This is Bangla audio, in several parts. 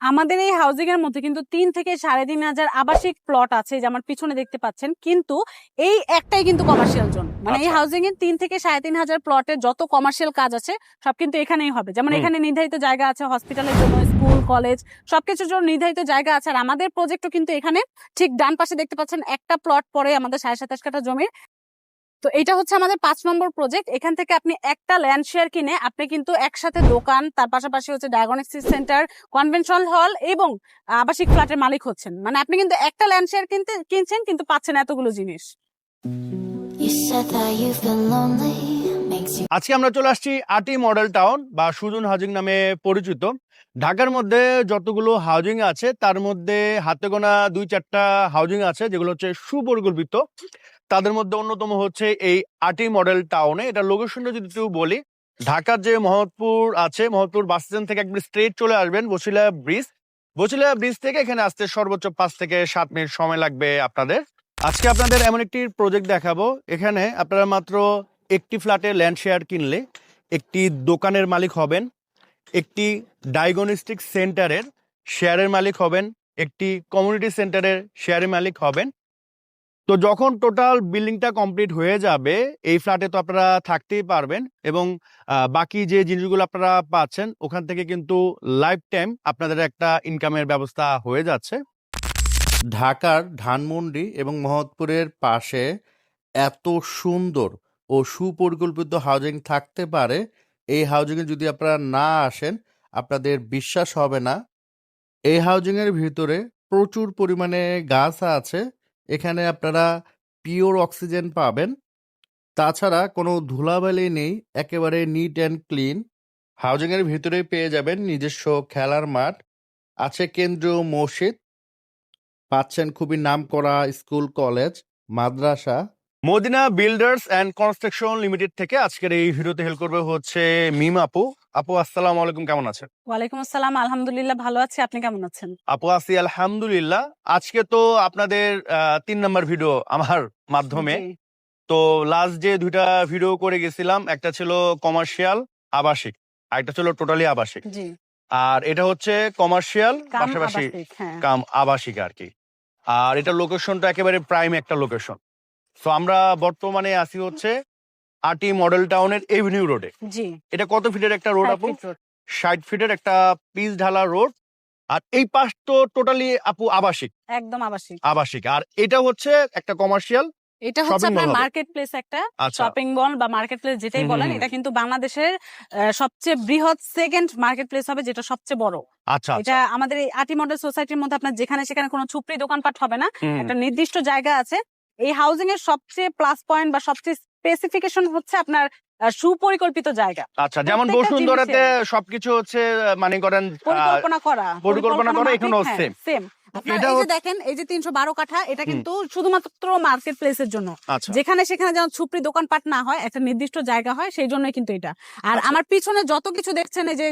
আমাদের এই হাউজিং এর মধ্যে কিন্তু তিন থেকে সাড়ে তিন হাজার আবাসিক প্লট আছে যে আমার পিছনে দেখতে পাচ্ছেন। কিন্তু এই একটাই কিন্তু কমার্শিয়াল জোন মানে এই আচ্ছা। হাউজিং এর তিন থেকে সাড়ে তিন হাজার প্লটের যত কমার্শিয়াল কাজ আছে সব কিন্তু এখানেই হবে। যেমন এখানে নির্ধারিত জায়গা আছে হসপিটালের জন্য স্কুল কলেজ সবকিছুর জন্য নির্ধারিত জায়গা আছে। আর আমাদের প্রজেক্টও কিন্তু এখানে ঠিক ডান পাশে দেখতে পাচ্ছেন একটা প্লট পরে আমাদের সাড়ে সাতাশ কাঠা জমির তো এটা হচ্ছে আমাদের পাঁচ নম্বর প্রজেক্ট এখান থেকে আপনি একটা ল্যান্ড শেয়ার কিনে আপনি কিন্তু একসাথে দোকান তার পাশাপাশি হচ্ছে ডায়াগনস্টিক সেন্টার কনভেনশনাল হল এবং আবাসিক ফ্ল্যাটের মালিক হচ্ছেন। মানে আপনি কিন্তু একটা ল্যান্ড শেয়ার কিনতে কিনছেন কিন্তু পাচ্ছেন এতগুলো জিনিস। আজকে আমরা চলে আসছি আটি মডেল টাউন বা সুজন হাজিং নামে পরিচিত। ঢাকার মধ্যে যতগুলো হাউজিং আছে, তার মধ্যে হাতে গোনা দুই চারটা হাউজিং আছে, যেগুলো হচ্ছে সুপরিকল্পিত। তাদের মধ্যে অন্যতম হচ্ছে এই আটি মডেল টাউনে এটা লোকেশনটা যদি একটু বলি, ঢাকার যে মোহাম্মদপুর আছে মোহাম্মদপুর বাস স্ট্যান্ড থেকে একবার স্ট্রেট চলে আসবেন বসিলা ব্রিজ বসিলা ব্রিজ থেকে এখানে আসতে সর্বোচ্চ পাঁচ থেকে সাত মিনিট সময় লাগবে আপনাদের। আজকে আপনাদের এমন একটি প্রজেক্ট দেখাবো। এখানে আপনারা মাত্র একটি ফ্ল্যাটে ল্যান্ড শেয়ার কিনলে একটি দোকানের মালিক হবেন। একটি ডায়াগনস্টিক সেন্টারের শেয়ারের মালিক হবেন, একটি কমিউনিটি সেন্টারের শেয়ারের মালিক হবেন। তো যখন টোটাল বিল্ডিংটা কমপ্লিট হয়ে যাবে, এই ফ্ল্যাটে তো আপনারা থাকতেই পারবেন এবং বাকি যে জিনিসগুলো আপনারা পাচ্ছেন, ওখান থেকে কিন্তু লাইফ টাইম আপনাদের একটা ইনকামের ব্যবস্থা হয়ে যাচ্ছে। ঢাকার ধানমন্ডি এবং মোহাম্মদপুরের পাশে এত সুন্দর ও সুপরিকল্পিত হাউজিং থাকতে পারে এই হাউজিংয়ে যদি আপনারা না আসেন, আপনাদের বিশ্বাস হবে না। এই হাউজিংয়ের ভিতরে প্রচুর পরিমাণে গাছ আছে। এখানে আপনারা পিওর অক্সিজেন পাবেন। তাছাড়া কোনো ধুলাবালি নেই, একেবারে নিট অ্যান্ড ক্লিন হাউজিংয়ের ভিতরে পেয়ে যাবেন নিজস্ব খেলার মাঠ। আছে কেন্দ্রীয় মসজিদ। পাচ্ছেন খুবই নামকরা school, college, Madrasa. Madina builders and construction limited থেকে আজকের এই ভিডিওতে হেল্প করবে হচ্ছে মিম আপু। আপু আসসালামু আলাইকুম কেমন আছেন? ওয়ালাইকুম আসসালাম আলহামদুলিল্লাহ ভালো আছি। আপনি কেমন আছেন? আপু আছি আলহামদুলিল্লাহ। আজকে তো আপনাদের তিন নম্বর ভিডিও আমার মাধ্যমে। তো লাস্ট যে দুইটা ভিডিও করে গেছিলাম একটা ছিল কমার্শিয়াল আবাসিক আর একটা ছিল টোটালি আবাসিক। আর এটা হচ্ছে কমার্শিয়াল পাশাপাশি হ্যাঁ। কাম আবাসিক আর কি। আর এটা লোকেশনটা একেবারে প্রাইম একটা লোকেশন তো আমরা বর্তমানে আছি হচ্ছে আটি মডেল টাউনের এভিনিউ রোডে। জি। এটা কত ফিটের একটা রোড আপু? ষাট ফিটের একটা পিচ ঢালা রোড। আর এই পাশ তো টোটালি আপু আবাসিক। একদম আবাসিক। আবাসিক। আর এটা হচ্ছে একটা কমার্শিয়াল এটা হচ্ছে আপনার মার্কেট প্লেস একটা আচ্ছা। শপিং মল বা মার্কেট প্লেস যেটাই বলেন এটা কিন্তু বাংলাদেশের সবচেয়ে বৃহৎ সেকেন্ড মার্কেট প্লেস হবে যেটা সবচেয়ে বড়। আচ্ছা আচ্ছা। এটা আমাদের এই আটি মডেল সোসাইটির মধ্যে আপনার যেখানে সেখানে কোনো ছুপড়ি দোকানপাট হবে না। একটা নির্দিষ্ট জায়গা আছে। এই হাউজিং এর সবচেয়ে প্লাস পয়েন্ট বা সবচেয়ে স্পেসিফিকেশন হচ্ছে আপনার সুপরিকল্পিত জায়গা। আচ্ছা যেমন বসুন্ধরাতে সবকিছু হচ্ছে মানে করেন পরিকল্পনা করা পরিকল্পনা করা এখানেও সেম same। আপনার এটা দেখেন এই যে তিনশো বারো কাঠা এটা কিন্তু শুধুমাত্র মার্কেট প্লেসের জন্য। আচ্ছা। যেখানে সেখানে যেন ছুপড়ি দোকানপাট না হয় একটা নির্দিষ্ট জায়গা হয় সেই জন্যই কিন্তু এটা। আর আচ্ছা। আমার পিছনে যত কিছু দেখছেন এই যে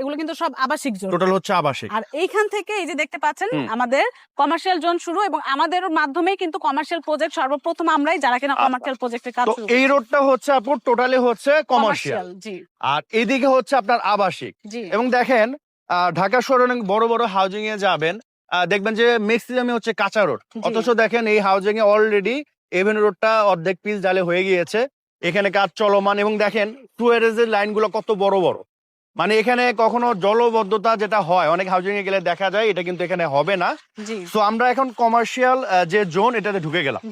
এগুলো কিন্তু সব আবাসিক জোন। টোটাল হচ্ছে আবাসিক। আর এইখান থেকে এই যে দেখতে পাচ্ছেন আমাদের কমার্শিয়াল জোন শুরু এবং আমাদের মাধ্যমেই কিন্তু কমার্শিয়াল প্রজেক্ট সর্বপ্রথম আমরাই যারা কিনা আচ্ছা। কমার্শিয়াল প্রজেক্টের কাজ তো শুরু এই রোডটা হচ্ছে আপু টোটালি হচ্ছে কমার্শিয়াল জি। আর এদিকে হচ্ছে আপনার আবাসিক। এবং দেখেন আহ, ঢাকা শহরে অনেক বড় বড় হাউজিং এ যাবেন দেখবেন যে ম্যাক্সিমামে হচ্ছে কাঁচা রোড। অথচ দেখেন এই হাউজিং এ অলরেডি এভেন রোডটা অর্ধেক পিস জালে হয়ে গিয়েছে। এখানে কাজ চলমান এবং দেখেন টু এর লাইনগুলো কত বড় বড়। মানে এখানে কখনো জলবদ্ধতা যেটা হয় অনেক হাউজিং এ গেলে দেখা যায় এটা কিন্তু এখানে হবে না। তো আমরা এখন কমার্শিয়াল যে জোন এটাতে ঢুকে গেলাম।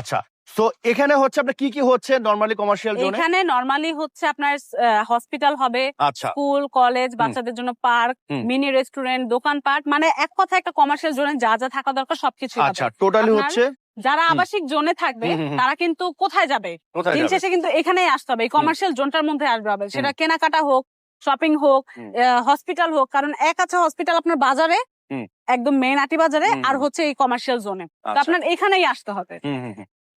আচ্ছা তো এখানে হচ্ছে আপনার কি কি হচ্ছে নর্মালি কমার্শিয়াল জোনে এখানে নরমালি হচ্ছে আপনার হসপিটাল হবে আচ্ছা। স্কুল কলেজ বাচ্চাদের জন্য পার্ক মিনি রেস্টুরেন্ট দোকানপাট মানে এক কথা একটা কমার্শিয়াল জোনে যা যা থাকা দরকার সবকিছু আচ্ছা টোটালি হচ্ছে? যারা আবাসিক জোনে থাকবে। তারা কিন্তু কোথায় যাবে? দিন শেষে কিন্তু এখানেই আসতে হবে। এই কমার্শিয়াল জোনটার মধ্যে আসবে হবে। সেটা কেনাকাটা হোক শপিং হোক। হসপিটাল হোক কারণ এক আছে হসপিটাল আপনার বাজারে একদম মেন আটি বাজারে আর হচ্ছে এই কমার্শিয়াল জোনে তো আচ্ছা। আপনার এখানেই আসতে হবে।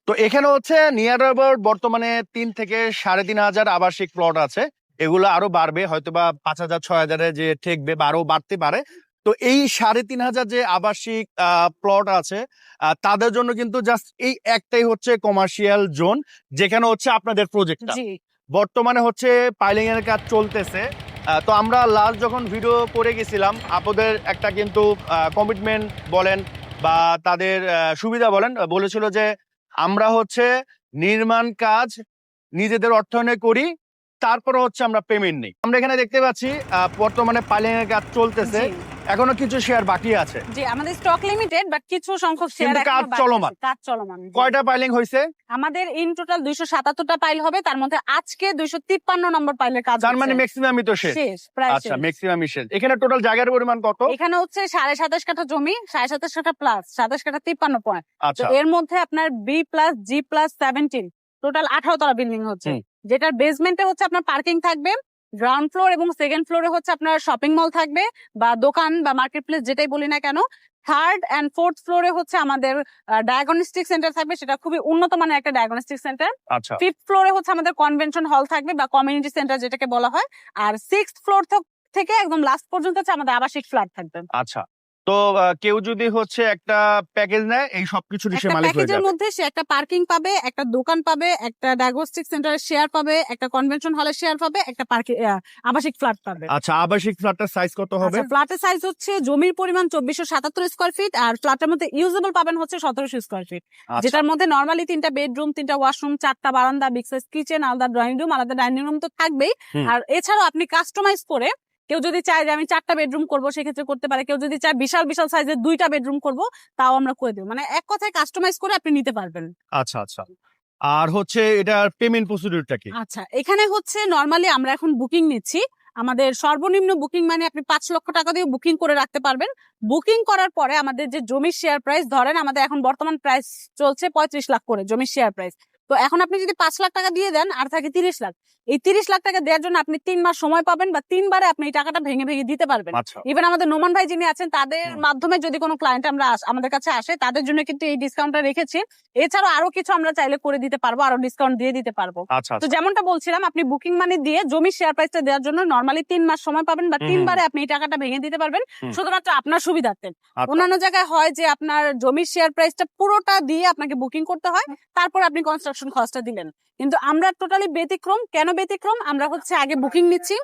তো এখানে হচ্ছে নিয়ার অ্যাবাউট বর্তমানে তিন থেকে সাড়ে তিন হাজার আবাসিক প্লট আছে। এগুলো আরও বাড়বে হয়তো বা পাঁচ হাজার ছয় হাজারে যে ঠেকবে বা আরও বাড়তে পারে। তো এই সাড়ে তিন হাজার যে আবাসিক প্লট আছে তাদের জন্য কিন্তু জাস্ট এই একটাই হচ্ছে কমার্শিয়াল জোন যেখানে হচ্ছে আপনাদের প্রজেক্টটা বর্তমানে হচ্ছে পাইলিং এর কাজ চলতেছে। তো আমরা লাস্ট যখন ভিডিও করে গেছিলাম আপনাদের একটা কিন্তু কমিটমেন্ট বলেন বা তাদের সুবিধা বলেন বলেছিল যে আমরা হচ্ছে নির্মাণ কাজ নিজেদের অর্থায়নে করি তারপরে হচ্ছে আমরা পেমেন্ট নেই। আমরা এখানে দেখতে পাচ্ছি বর্তমানে পাইলিং এর কাজ চলতেছে। এখনও কিছু শেয়ার বাকি আছে। জি আমাদের স্টক লিমিটেড বাট কিছু সংখ্যক শেয়ার কিন্তু কাজ চলমান। কাজ চলমান কয়টা পাইলিং হয়েছে আমাদের ইন টোটাল দুইশো সাতাত্তরটা পাইল হবে তার মধ্যে আজকে দুইশো তিপ্পান্ন নম্বর পাইলের কাজ তার মানে ম্যাক্সিমামই তো শেষ। আচ্ছা ম্যাক্সিমামই শেষ। এখানে টোটাল জায়গার পরিমাণ কত? এখানে হচ্ছে সাড়ে সাতাশ কাঠা জমি সাড়ে সাতাশ কাঠা প্লাস সাতাশ কাঠা তিপ্পান্ন পয়েন্ট তো আচ্ছা এর মধ্যে আপনার B plus G plus seventeen total আঠারো তলা বিল্ডিং হচ্ছে। যেটার বেসমেন্টে হচ্ছে আপনার পার্কিং থাকবে গ্রাউন্ড ফ্লোর এবং সেকেন্ড ফ্লোরে হচ্ছে আপনার শপিং মল থাকবে বা দোকান বা মার্কেট প্লেস যেটাই বলি না কেন। থার্ড অ্যান্ড ফোর্থ ফ্লোরে হচ্ছে আমাদের ডায়াগনস্টিক সেন্টার থাকবে সেটা খুবই উন্নত মানের একটা ডায়াগনস্টিক সেন্টার ফিফথ ফ্লোরে হচ্ছে আমাদের কনভেনশন হল থাকবে বা কমিউনিটি সেন্টার যেটাকে বলা হয়। আর সিক্স ফ্লোর থেকে একদম লাস্ট পর্যন্ত হচ্ছে আমাদের আবাসিক ফ্ল্যাট থাকবে। আচ্ছা। তো কেউ যদি হচ্ছে একটা প্যাকেজ নেয় এই সবকিছুরই সে মালিক হয়ে যাবে। মধ্যে সে একটা পার্কিং পাবে একটা দোকান পাবে একটা ডায়াগনস্টিক সেন্টারের শেয়ার পাবে একটা কনভেনশন হলের শেয়ার পাবে একটা পার্কিং আবাসিক ফ্ল্যাট পাবে। আচ্ছা আবাসিক ফ্ল্যাটটার সাইজ কত হবে? ফ্ল্যাটের সাইজ হচ্ছে জমির পরিমাণ চব্বিশশো সাতাত্তর স্কোয়ার ফিট আর ফ্ল্যাটের মধ্যে ইউজেবল পাবেন হচ্ছে সতেরোশো স্কোয়ার ফিট আচ্ছা। যেটার মধ্যে নর্মালি তিনটা বেডরুম তিনটা ওয়াশরুম চারটা বারান্দা বিগ সাইজ কিচেন আলাদা ড্রয়িং রুম আলাদা ডাইনিং রুম তো থাকবেই। আর এছাড়াও আপনি কাস্টমাইজ করে কেউ যদি চায় যে আমি চারটা বেডরুম করব সেক্ষেত্রে করতে পারে। কেউ যদি চায় বিশাল বিশাল সাইজের দুইটা বেডরুম করব তাও আমরা করে দেবো। মানে এক কথায় কাস্টমাইজ করে আপনি নিতে পারবেন। আচ্ছা আচ্ছা। আর হচ্ছে এটার পেমেন্ট প্রসিডিউরটা কি? আচ্ছা এখানে হচ্ছে নর্মালি আমরা এখন বুকিং নিচ্ছি। আমাদের সর্বনিম্ন বুকিং মানে আপনি পাঁচ লক্ষ টাকা দিয়ে বুকিং করে রাখতে পারবেন। বুকিং করার পরে আমাদের যে জমির শেয়ার প্রাইস ধরেন আমাদের এখন বর্তমান প্রাইস চলছে পঁয়ত্রিশ লাখ করে জমির শেয়ার প্রাইস তো এখন আপনি যদি পাঁচ লাখ টাকা দিয়ে দেন আর থাকে তিরিশ লাখ এই তিরিশ লাখ টাকা দেওয়ার জন্য আপনি তিন মাস সময় পাবেন বা তিনবারে আপনি এই টাকাটা ভেঙে ভেঙে দিতে পারবেন। আচ্ছা। ইভেন আমাদের নোমান ভাই যিনি আছেন তাদের মাধ্যমে যদি কোনো ক্লায়েন্ট আমরা আমাদের কাছে আসে তাদের জন্য কিন্তু এই ডিসকাউন্টটা রেখেছি। এছাড়াও আরও কিছু আমরা চাইলে করে দিতে পারব আরও ডিসকাউন্ট দিয়ে দিতে পারব। আচ্ছা তো আচ্ছা যেমনটা বলছিলাম আপনি বুকিং মানি দিয়ে জমির শেয়ার প্রাইসটা দেওয়ার জন্য নর্মালি তিন মাস সময় পাবেন বা তিনবারে আপনি এই টাকাটা ভেঙে দিতে পারবেন। শুধুমাত্র আপনার সুবিধার্থে। আচ্ছা। অন্যান্য জায়গায় হয় যে আপনার জমির শেয়ার প্রাইসটা পুরোটা দিয়ে আপনাকে বুকিং করতে হয় তারপর আপনি কনস্ট্রাকশন খরচটা দিলেন। কিন্তু আমরা টোটালি ব্যতিক্রম কেন ব্যতিক্রম, আমরা হচ্ছে আগে বুকিং নিচ্ছি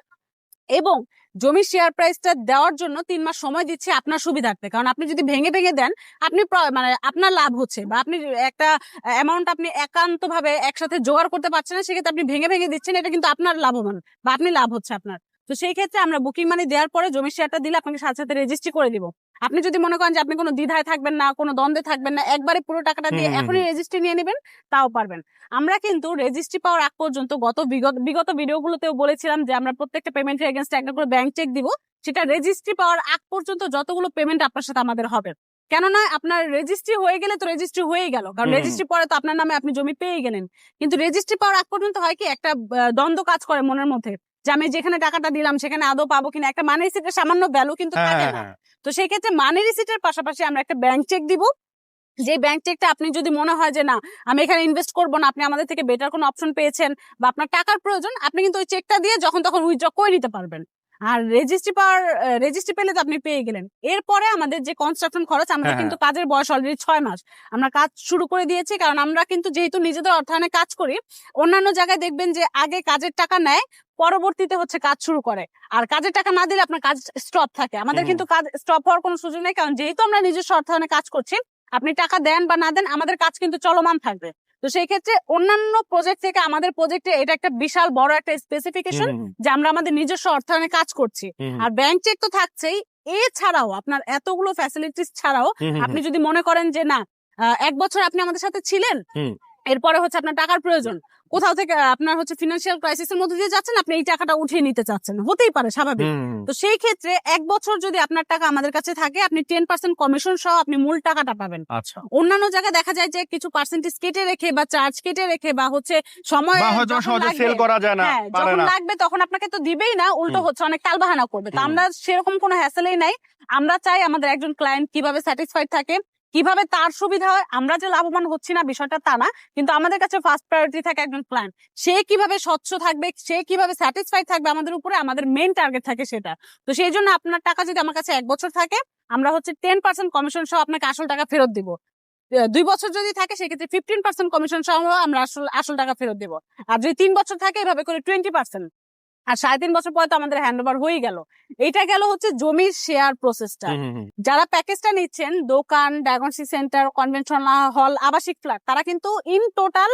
এবং জমির শেয়ার প্রাইসটা দেওয়ার জন্য তিন মাস সময় দিচ্ছি আপনার সুবিধার্থে। কারণ আপনি যদি ভেঙে ভেঙে দেন, আপনি মানে আপনার লাভ হচ্ছে বা আপনি একটা অ্যামাউন্ট আপনি একান্তভাবে একসাথে জোগাড় করতে পারছেন না, সেক্ষেত্রে আপনি ভেঙে ভেঙে দিচ্ছেন, এটা কিন্তু আপনার লাভবান বা আপনি লাভ হচ্ছে আপনার। তো সেই ক্ষেত্রে আমরা বুকিং মানি দেওয়ার পরে জমির শেয়ারটা দিলে আপনাকে সাথে সাথে রেজিস্ট্রি করে দিব। আপনি যদি মনে করেন যে আপনি কোনো দ্বিধায় থাকবেন না কোনো দ্বন্দ্বে থাকবেন না একবারে পুরো টাকাটা দিয়ে এখনই রেজিস্ট্রি নিয়ে নেবেন তাও পারবেন। আমরা কিন্তু রেজিস্ট্রি পাওয়ার আগ পর্যন্ত গত বিগত বিগত ভিডিওগুলোতেও বলেছিলাম যে আমরা প্রত্যেকটা পেমেন্টের এগেনস্টে একটা করে ব্যাংক চেক দিব সেটা রেজিস্ট্রি পাওয়ার আগ পর্যন্ত যতগুলো পেমেন্ট আপনার সাথে আমাদের হবে। কেননা আপনার রেজিস্ট্রি হয়ে গেলে তো রেজিস্ট্রি হয়েই গেল কারণ রেজিস্ট্রি পরে তো আপনার নামে আপনি জমি পেয়ে গেলেন। কিন্তু রেজিস্ট্রি পাওয়ার আগ পর্যন্ত হয় কি একটা দ্বন্দ্ব কাজ করে মনের মধ্যে। যে আমি যেখানে টাকাটা দিলাম সেখানে আদৌ পাবো কিনা একটা মানি রিসিটের সামান্য ভ্যালু কিন্তু হ্যাঁ থাকে হ্যাঁ না। হ্যাঁ। তো সেই ক্ষেত্রে মানি রিসিটের পাশাপাশি আমরা একটা ব্যাংক চেক দিব। যে ব্যাংক চেকটা আপনি যদি মনে হয় যে না আমি এখানে ইনভেস্ট করব না আপনি আমাদের থেকে বেটার কোনো অপশন পেয়েছেন বা আপনার টাকার প্রয়োজন আপনি কিন্তু ওই চেকটা দিয়ে যখন তখন উইথড্র করে নিতে পারবেন। আর রেজিস্ট্রি পাওয়ার রেজিস্ট্রি পেলে তো আপনি পেয়ে গেলেন। এরপরে আমাদের যে কনস্ট্রাকশন খরচ আমরা কিন্তু কাজের বয়স অলরেডি ছয় মাস। আমরা কাজ শুরু করে দিয়েছি কারণ আমরা কিন্তু যেহেতু নিজেদের অর্থায়নে কাজ করি অন্যান্য জায়গায় দেখবেন যে আগে কাজের টাকা নেয় পরবর্তীতে হচ্ছে কাজ শুরু করে। আর কাজের টাকা না দিলে আপনার কাজ স্টপ থাকে। আমাদের কিন্তু কাজ স্টপ হওয়ার কোনো সুযোগ নেই। কারণ যেহেতু আমরা নিজস্ব অর্থায়নে কাজ করছি আপনি টাকা দেন বা না দেন আমাদের কাজ কিন্তু চলমান থাকবে। তো সেই ক্ষেত্রে অন্যান্য প্রজেক্ট থেকে আমাদের প্রজেক্টে এটা একটা বিশাল বড় একটা স্পেসিফিকেশন যে আমরা আমাদের নিজস্ব অর্থায়নে কাজ করছি। আর ব্যাংক চেক তো থাকছেই। এছাড়াও আপনার এতগুলো ফ্যাসিলিটিস ছাড়াও আপনি যদি মনে করেন যে না এক বছর আপনি আমাদের সাথে ছিলেন এরপরে হচ্ছে আপনার টাকার প্রয়োজন। কোথাও থেকে আপনার হচ্ছে ফিনান্সিয়াল ক্রাইসিসের মধ্যে দিয়ে যাচ্ছেন আপনি এই টাকাটা উঠিয়ে নিতে চাচ্ছেন। হতেই পারে স্বাভাবিক। তো সেই ক্ষেত্রে এক বছর যদি আপনার টাকা আমাদের কাছে থাকে আপনি টেন পার্সেন্ট কমিশন সহ আপনি মূল টাকাটা পাবেন। আচ্ছা। অন্যান্য জায়গায় দেখা যায় যে কিছু পার্সেন্টেজ কেটে রেখে বা চার্জ কেটে রেখে বা হচ্ছে সময় সেল করা যায় না হ্যাঁ যখন লাগবে তখন আপনাকে তো দিবেই না উল্টো হচ্ছে অনেক টালবাহানা করবে। তো আমরা সেরকম কোনো হ্যাসেলেই নাই। আমরা চাই আমাদের একজন ক্লায়েন্ট কীভাবে স্যাটিসফাইড থাকে কীভাবে তার সুবিধা হয়, আমরা যে লাভবান হচ্ছি না বিষয়টা তা না, কিন্তু আমাদের কাছে ফার্স্ট প্রায়োরিটি থাকে একজন ক্লায়েন্ট সে কীভাবে স্বচ্ছ থাকবে, সে কীভাবে স্যাটিসফাইড থাকবে আমাদের উপরে, আমাদের মেন টার্গেট থাকে সেটা। তো সেই জন্য আপনার টাকা যদি আমার কাছে এক বছর থাকে, আমরা হচ্ছে টেন পার্সেন্ট কমিশন সহ আপনাকে আসল টাকা ফেরত দিব। দুই বছর যদি থাকে, সেক্ষেত্রে ফিফটিন পার্সেন্ট কমিশন সহ আমরা আসল আসল টাকা ফেরত দিব। আর যদি তিন বছর থাকে, এভাবে করে টোয়েন্টি পার্সেন্ট আর সাড়ে তিন বছর পরে তো আমাদের হ্যান্ড ওভার হয়ে গেল। এটা গেল হচ্ছে জমির শেয়ার প্রসেসটা যারা প্যাকেজটা নিচ্ছেন দোকান ডায়াগনসি সেন্টার কনভেনশন হল আবাসিক ফ্ল্যাট তারা কিন্তু ইন টোটাল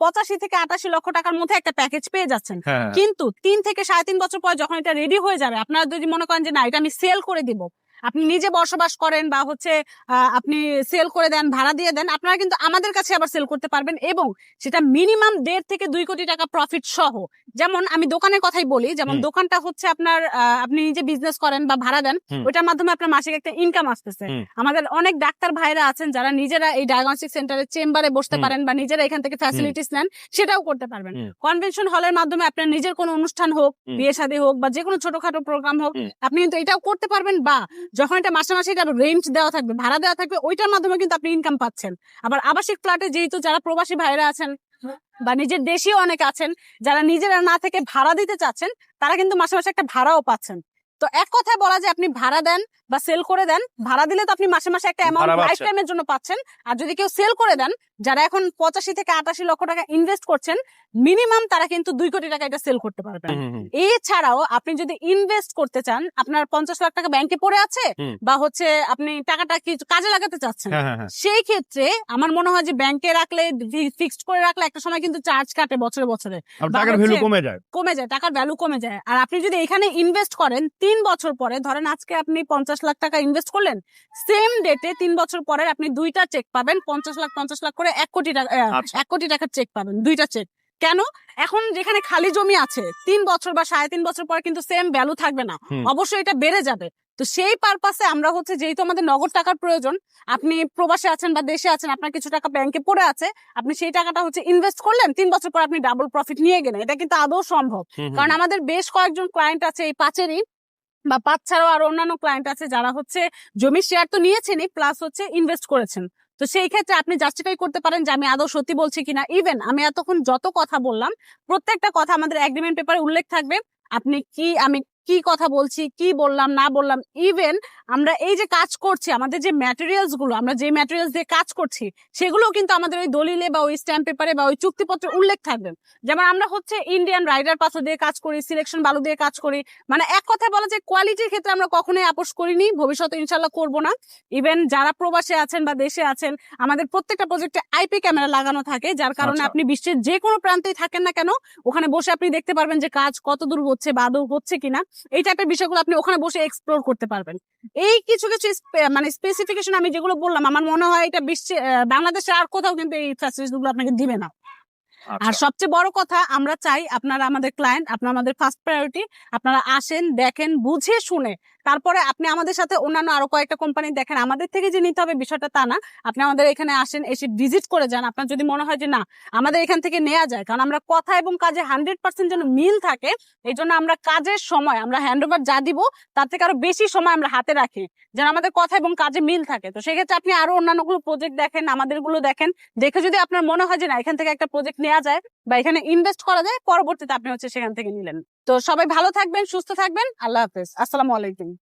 পঁচাশি থেকে আটাশি লক্ষ টাকার মধ্যে একটা প্যাকেজ পেয়ে যাচ্ছেন। হ্যাঁ। কিন্তু তিন থেকে সাড়ে তিন বছর পর যখন এটা রেডি হয়ে যাবে আপনারা যদি মনে করেন যে না এটা আমি সেল করে দিব। আপনি নিজে বসবাস করেন বা হচ্ছে আহ, আপনি সেল করে দেন ভাড়া দিয়ে দেন আপনারা কিন্তু আমাদের কাছে আবার সেল করতে পারবেন এবং সেটা মিনিমাম দেড় থেকে দুই কোটি টাকা প্রফিট সহ। যেমন আমি দোকানের কথাই বলি যেমন দোকানটা হচ্ছে আপনার আপনি নিজে বিজনেস করেন বা ভাড়া দেন ওইটার মাধ্যমে আপনার মাসিক একটা ইনকাম আসতেছে। আমাদের অনেক ডাক্তার ভাইরা আছেন যারা নিজেরা এই ডায়াগনস্টিক সেন্টারের চেম্বারে বসতে পারেন বা নিজেরা এখান থেকে ফ্যাসিলিটিস নেন সেটাও করতে পারবেন। কনভেনশন হলের মাধ্যমে আপনার নিজের কোনো অনুষ্ঠান হোক বিয়ে শাদী হোক বা যে কোনো ছোটখাটো প্রোগ্রাম হোক আপনি কিন্তু এটাও করতে পারবেন বা যখন এটা মাসে মাসে এটা রেন্ট দেওয়া থাকবে, ভাড়া দেওয়া থাকবে, ওইটার মাধ্যমে কিন্তু আপনি ইনকাম পাচ্ছেন। আবার আবাসিক ফ্ল্যাটে যেহেতু যারা প্রবাসী ভাইরা আছেন বা নিজের দেশেও অনেক আছেন, যারা নিজেরা না থেকে ভাড়া দিতে চাচ্ছেন, তারা কিন্তু মাসে মাসে একটা ভাড়াও পাচ্ছেন। তো এক কথায় বলা যায় আপনি ভাড়া দেন বা সেল করে দেন ভাড়া দিলে তো আপনি মাসে মাসে একটা অ্যামাউন্ট লাইফ টাইমের জন্য পাচ্ছেন। আর যদি কেউ সেল করে দেন যারা এখন পঁচাশি থেকে আটাশি লক্ষ টাকা ইনভেস্ট করছেন মিনিমাম তারা কিন্তু দুই কোটি টাকা এটা সেল করতে পারবেন। এছাড়াও আপনি যদি ইনভেস্ট করতে চান আপনার পঞ্চাশ লাখ টাকা ব্যাংকে পড়ে আছে বা হচ্ছে আপনি টাকাটা কিছু কাজে লাগাতে চাচ্ছেন হ্যাঁ হ্যাঁ হ্যাঁ। সেই ক্ষেত্রে আমার মনে হয় যে ব্যাংকে রাখলে ফিক্সড করে রাখলে একটা সময় কিন্তু চার্জ কাটে বছরে বছরে। টাকার ভ্যালু কমে যায়। কমে যায় টাকার ভ্যালু কমে যায়। আর আপনি যদি এখানে ইনভেস্ট করেন তিন বছর পরে ধরেন আজকে আপনি পঞ্চাশ লাখ টাকা ইনভেস্ট করলেন সেম ডেটে তিন বছর পরে আপনি দুইটা চেক পাবেন পঞ্চাশ লাখ পঞ্চাশ লাখ করে এক কোটি টাকা আচ্ছা। এক কোটি টাকার চেক পাবেন দুইটা চেক কেন? এখন যেখানে খালি জমি আছে তিন বছর বা সাড়ে তিন বছর পর কিন্তু সেম ভ্যালু থাকবে না। অবশ্যই এটা বেড়ে যাবে। তো সেই পারপাসে আমরা হচ্ছে যেহেতু আমাদের নগদ টাকার প্রয়োজন আপনি প্রবাসে আছেন বা দেশে আছেন আপনার কিছু টাকা ব্যাংকে পড়ে আছে আপনি সেই টাকাটা হচ্ছে ইনভেস্ট করলেন তিন বছর পর আপনি ডাবল প্রফিট নিয়ে গেলেন। এটা কিন্তু আদৌ সম্ভব। কারণ আমাদের বেশ কয়েকজন ক্লায়েন্ট আছে এই পাঁচেরই। বা ছাড়াও আর অন্যান্য ক্লায়েন্ট আছে যারা হচ্ছে জমি শেয়ার তো নিয়েছেনই প্লাস হচ্ছে ইনভেস্ট করেছেন। তো সেই ক্ষেত্রে আপনি জাস্টিফাই করতে পারেন যে আমি আদৌ সত্যি বলছি কিনা। ইভেন আমি এতক্ষণ যত কথা বললাম, প্রত্যেকটা কথা আমাদের এগ্রিমেন্ট পেপারে উল্লেখ থাকবে। আপনি কি, আমি কি কথা বলছি কি বললাম না বললাম ইভেন আমরা এই যে কাজ করছি আমাদের যে ম্যাটেরিয়ালসগুলো আমরা যে ম্যাটেরিয়ালস দিয়ে কাজ করছি সেগুলোও কিন্তু আমাদের ওই দলিলে বা ওই স্ট্যাম্প পেপারে বা ওই চুক্তিপত্রে উল্লেখ থাকবে। যেমন আমরা হচ্ছে ইন্ডিয়ান রাইডার পাথর দিয়ে কাজ করি সিলেকশন বালু দিয়ে কাজ করি মানে এক কথায় বলা যায় কোয়ালিটির ক্ষেত্রে আমরা কখনোই আপোষ করিনি ভবিষ্যতে ইনশাল্লাহ করব না। ইভেন যারা প্রবাসে আছেন বা দেশে আছেন আমাদের প্রত্যেকটা প্রজেক্টে আইপি ক্যামেরা লাগানো থাকে যার কারণে আচ্ছা। আপনি বিশ্বের যে কোনো প্রান্তেই থাকেন না কেন ওখানে বসে আপনি দেখতে পারবেন যে কাজ কত দূর হচ্ছে বা আদৌ হচ্ছে কিনা। এই টাইপের বিষয়গুলো আপনি ওখানে বসে এক্সপ্লোর করতে পারবেন এই কিছু কিছু মানে স্পেসিফিকেশন আমি যেগুলো বললাম আমার মনে হয় এটা বিশ্বে বাংলাদেশে আর কোথাও কিন্তু এই ফ্যাসিলিটিগুলো আপনাকে দিবে না আচ্ছা। আর সবচেয়ে বড় কথা আমরা চাই আপনারা আমাদের ক্লায়েন্ট আপনারা আমাদের ফার্স্ট প্রায়োরিটি আপনারা আসেন দেখেন বুঝে শুনে তারপরে আপনি আমাদের সাথে অন্যান্য আরও কয়েকটা কোম্পানি দেখেন। আমাদের থেকে যে নিতে হবে বিষয়টা তা না। আপনি আমাদের এখানে আসেন, এসে ভিজিট করে যান। আপনার যদি মনে হয় যে না, আমাদের এখান থেকে নেওয়া যায়, কারণ আমরা কথা এবং কাজে হান্ড্রেড পার্সেন্ট যেন মিল থাকে, এই জন্য আমরা কাজের সময়, আমরা হ্যান্ড ওভার যা দিব, তার থেকে আরও বেশি সময় আমরা হাতে রাখি, যেন আমাদের কথা এবং কাজে মিল থাকে। তো সেক্ষেত্রে আপনি আরও অন্যান্যগুলো প্রজেক্ট দেখেন আমাদেরগুলো দেখেন। দেখে যদি আপনার মনে হয় যে না, এখান থেকে একটা প্রজেক্ট নেওয়া যায় বা এখানে ইনভেস্ট করা যায়, পরবর্তীতে আপনি হচ্ছে সেখান থেকে নিলেন। তো সবাই ভালো থাকবেন, সুস্থ থাকবেন, আল্লাহ হাফেজ। আসসালামু আলাইকুম।